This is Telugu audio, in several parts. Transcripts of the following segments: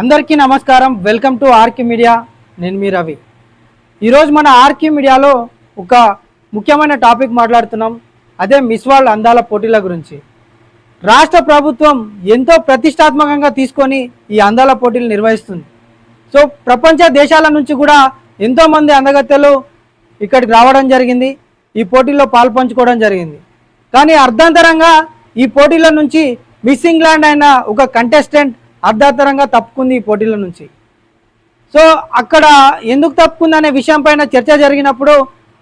అందరికీ నమస్కారం. Welcome to RK media. నేను మీ రవి. ఈరోజు మన ఆర్కి మీడియాలో ఒక ముఖ్యమైన టాపిక్ మాట్లాడుతున్నాం. అదే మిస్ వరల్డ్ అందాల పోటీల గురించి. రాష్ట్ర ప్రభుత్వం ఎంతో ప్రతిష్టాత్మకంగా తీసుకొని ఈ అందాల పోటీలు నిర్వహిస్తుంది. సో ప్రపంచ దేశాల నుంచి కూడా ఎంతోమంది అందగత్తెలు ఇక్కడికి రావడం జరిగింది. ఈ పోటీల్లో పాల్పంచుకోవడం జరిగింది. కానీ అర్ధాంతరంగా ఈ పోటీల నుంచి మిస్ ఇంగ్లాండ్ అయిన ఒక కంటెస్టెంట్ అర్ధాంతరంగా తప్పుకుంది ఈ పోటీల నుంచి. సో అక్కడ ఎందుకు తప్పుకుంది అనే విషయం పైన చర్చ జరిగినప్పుడు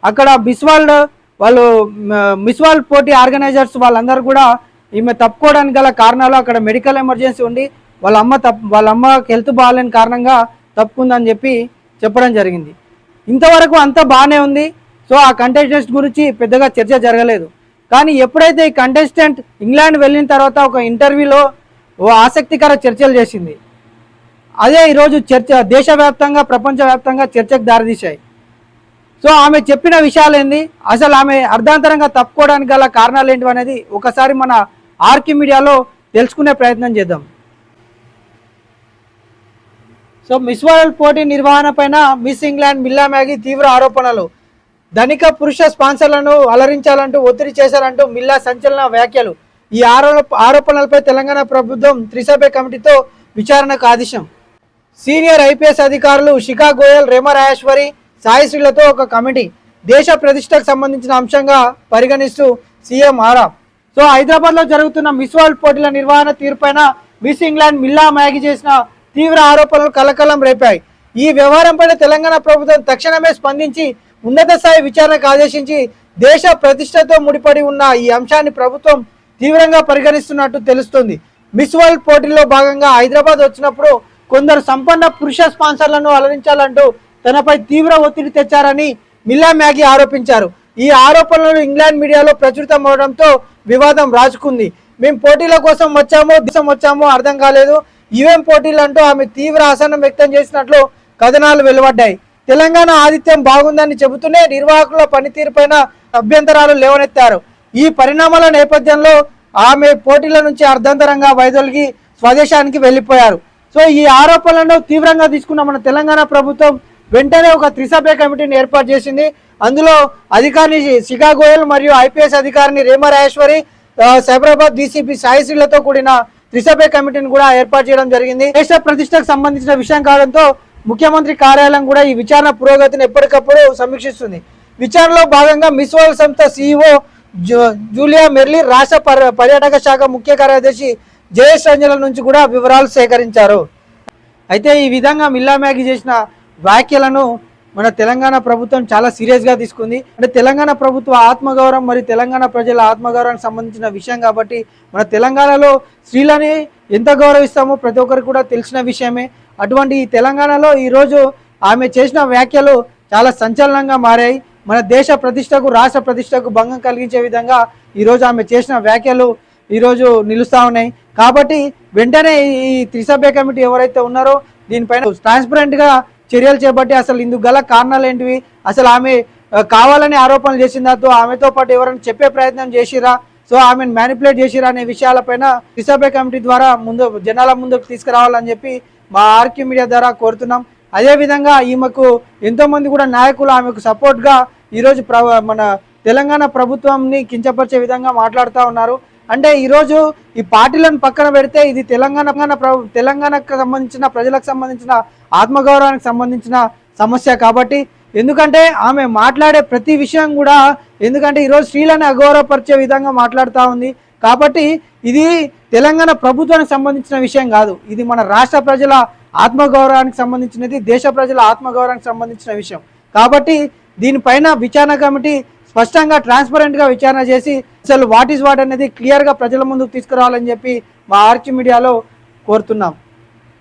అక్కడ మిస్ వరల్డ్ వాళ్ళు మిస్ వరల్డ్ పోటీ ఆర్గనైజర్స్ వాళ్ళందరూ కూడా ఈమె తప్పుకోవడానికి గల కారణాలు అక్కడ మెడికల్ ఎమర్జెన్సీ ఉండి వాళ్ళ అమ్మ తప్పు వాళ్ళ అమ్మకి హెల్త్ బాగాలేని కారణంగా తప్పుకుందని చెప్పి చెప్పడం జరిగింది. ఇంతవరకు అంతా బాగానే ఉంది. సో ఆ కంటెస్టెంట్ గురించి పెద్దగా చర్చ జరగలేదు. కానీ ఎప్పుడైతే ఈ కంటెస్టెంట్ ఇంగ్లాండ్ వెళ్ళిన తర్వాత ఒక ఇంటర్వ్యూలో ఓ ఆసక్తికర చర్చలు చేసింది. అదే ఈరోజు చర్చ దేశవ్యాప్తంగా ప్రపంచవ్యాప్తంగా చర్చకు దారితీశాయి. సో ఆమె చెప్పిన విషయాలు ఏంది అసలు ఆమె అర్ధాంతరంగా తప్పుకోవడానికి గల కారణాలు ఏంటి అనేది ఒకసారి మన ఆర్కి మీడియాలో తెలుసుకునే ప్రయత్నం చేద్దాం. సో మిస్ వరల్డ్ పోటీ నిర్వహణ పైన మిస్ ఇంగ్లాండ్ మిల్లా మ్యాగీ తీవ్ర ఆరోపణలు. ధనిక పురుష స్పాన్సర్లను అలరించాలంటూ ఒత్తిడి చేశారంటూ మిల్లా సంచలన వ్యాఖ్యలు. ఈ ఆరోప ఆరోపణలపై తెలంగాణ ప్రభుత్వం త్రిసభ్య కమిటీతో విచారణకు ఆదేశం సీనియర్ ఐపీఎస్ అధికారులు శిఖా గోయల్ రేమరాయేశ్వరి సాయిశ్రీలతో ఒక కమిటీ దేశ ప్రతిష్టకు సంబంధించిన అంశంగా పరిగణిస్తూ సీఎం ఆరా. సో హైదరాబాద్లో జరుగుతున్న మిస్ వరల్డ్ పోటీల నిర్వహణ తీరుపైన మిస్ ఇంగ్లాండ్ మిల్లా మ్యాగీ చేసిన తీవ్ర ఆరోపణలు కలకలం రేపాయి. ఈ వ్యవహారంపై తెలంగాణ ప్రభుత్వం తక్షణమే స్పందించి ఉన్నత స్థాయి విచారణకు ఆదేశించి దేశ ప్రతిష్టతో ముడిపడి ఉన్న ఈ అంశాన్ని ప్రభుత్వం తీవ్రంగా పరిగణిస్తున్నట్టు తెలుస్తుంది. మిస్ వరల్డ్ పోటీలో భాగంగా హైదరాబాద్ వచ్చినప్పుడు కొందరు సంపన్న పురుష స్పాన్సర్లను అలరించాలంటూ తనపై తీవ్ర ఒత్తిడి తెచ్చారని మిల్లా మ్యాగీ ఆరోపించారు. ఈ ఆరోపణలు ఇంగ్లాండ్ మీడియాలో ప్రచురితం అవడంతో వివాదం రాజుకుంది. మేము పోటీల కోసం వచ్చామో దేశం వచ్చామో అర్థం కాలేదు. ఈవెం పోటీలు అంటూ ఆమె తీవ్ర అసహనం వ్యక్తం చేసినట్లు కథనాలు వెలువడ్డాయి. తెలంగాణ ఆతిథ్యం బాగుందని చెబుతూనే నిర్వాహకుల పనితీరుపైన అభ్యంతరాలు లేవనెత్తారు. ఈ పరిణామాల నేపథ్యంలో ఆమె పోటీల నుంచి అర్ధంతరంగా వైదొలిగి స్వదేశానికి వెళ్ళిపోయారు. సో ఈ ఆరోపణలను తీవ్రంగా తీసుకున్న మన తెలంగాణ ప్రభుత్వం వెంటనే ఒక త్రిసభ్య కమిటీని ఏర్పాటు చేసింది. అందులో అధికారిని శిఖా గోయల్ మరియు ఐపీఎస్ అధికారిని రేమరాయేశ్వరి ఆ, సైబరాబాద్ డీసీపీ సాయిశ్రీలతో కూడిన త్రిసభ్య కమిటీని కూడా ఏర్పాటు చేయడం జరిగింది. దేశ ప్రతిష్టకు సంబంధించిన విషయం కావడంతో ముఖ్యమంత్రి కార్యాలయం కూడా ఈ విచారణ పురోగతిని ఎప్పటికప్పుడు సమీక్షిస్తుంది. విచారణలో భాగంగా మిస్ వరల్డ్ సంస్థ సీఈఓ జూలియా మెర్లీ రాష్ట్ర పర్య- పర్యాటక శాఖ ముఖ్య కార్యదర్శి జయేష్ రంజన్ల నుంచి కూడా వివరాలు సేకరించారు. అయితే ఈ విధంగా మిల్లా మ్యాగీ చేసిన వ్యాఖ్యలను మన తెలంగాణ ప్రభుత్వం చాలా సీరియస్గా తీసుకుంది. అంటే తెలంగాణ ప్రభుత్వ ఆత్మగౌరవం మరియు తెలంగాణ ప్రజల ఆత్మగౌరవానికి సంబంధించిన విషయం కాబట్టి మన తెలంగాణలో స్త్రీలని ఎంత గౌరవిస్తామో ప్రతి ఒక్కరికి కూడా తెలిసిన విషయమే. అటువంటి ఈ తెలంగాణలో ఈరోజు ఆమె చేసిన వ్యాఖ్యలు చాలా సంచలనంగా మారాయి. మన దేశ ప్రతిష్టకు రాష్ట్ర ప్రతిష్టకు భంగం కలిగించే విధంగా ఈరోజు ఆమె చేసిన వ్యాఖ్యలు ఈరోజు నిలుస్తూ ఉన్నాయి. కాబట్టి వెంటనే ఈ త్రిసభ్య కమిటీ ఎవరైతే ఉన్నారో దీనిపైన ట్రాన్స్పరెంట్గా చర్యలు చేపట్టి అసలు ఇందుకు గల కారణాలు ఏంటివి అసలు ఆమె కావాలని ఆరోపణలు చేసిందాతో ఆమెతో పాటు ఎవరైనా చెప్పే ప్రయత్నం చేసిరా సో ఆమెను మ్యానిపులేట్ చేసిరా అనే విషయాలపైన త్రిసభ్య కమిటీ ద్వారా ముందు జనాల ముందుకు తీసుకురావాలని చెప్పి మా ఆర్క్యూ మీడియా ద్వారా కోరుతున్నాం. అదేవిధంగా ఈమెకు ఎంతోమంది కూడా నాయకులు ఆమెకు సపోర్ట్గా ఈరోజు ప్ర మన తెలంగాణ ప్రభుత్వంని కించపరిచే విధంగా మాట్లాడుతూ ఉన్నారు. అంటే ఈరోజు ఈ పార్టీలను పక్కన పెడితే ఇది తెలంగాణ తెలంగాణకు సంబంధించిన ప్రజలకు సంబంధించిన ఆత్మగౌరవానికి సంబంధించిన సమస్య కాబట్టి ఎందుకంటే ఆమె మాట్లాడే ప్రతి విషయం కూడా ఎందుకంటే ఈరోజు స్త్రీలను అగౌరవపరిచే విధంగా మాట్లాడుతూ ఉంది. కాబట్టి ఇది తెలంగాణ ప్రభుత్వానికి సంబంధించిన విషయం కాదు. ఇది మన రాష్ట్ర ప్రజల ఆత్మగౌరవానికి సంబంధించినది దేశ ప్రజల ఆత్మగౌరవానికి సంబంధించిన విషయం. కాబట్టి దీనిపైన విచారణ కమిటీ స్పష్టంగా ట్రాన్స్పరెంట్గా విచారణ చేసి అసలు వాట్ ఈస్ వాట్ అనేది క్లియర్గా ప్రజల ముందుకు తీసుకురావాలని చెప్పి మా ఆర్చి మీడియాలో కోరుతున్నాం.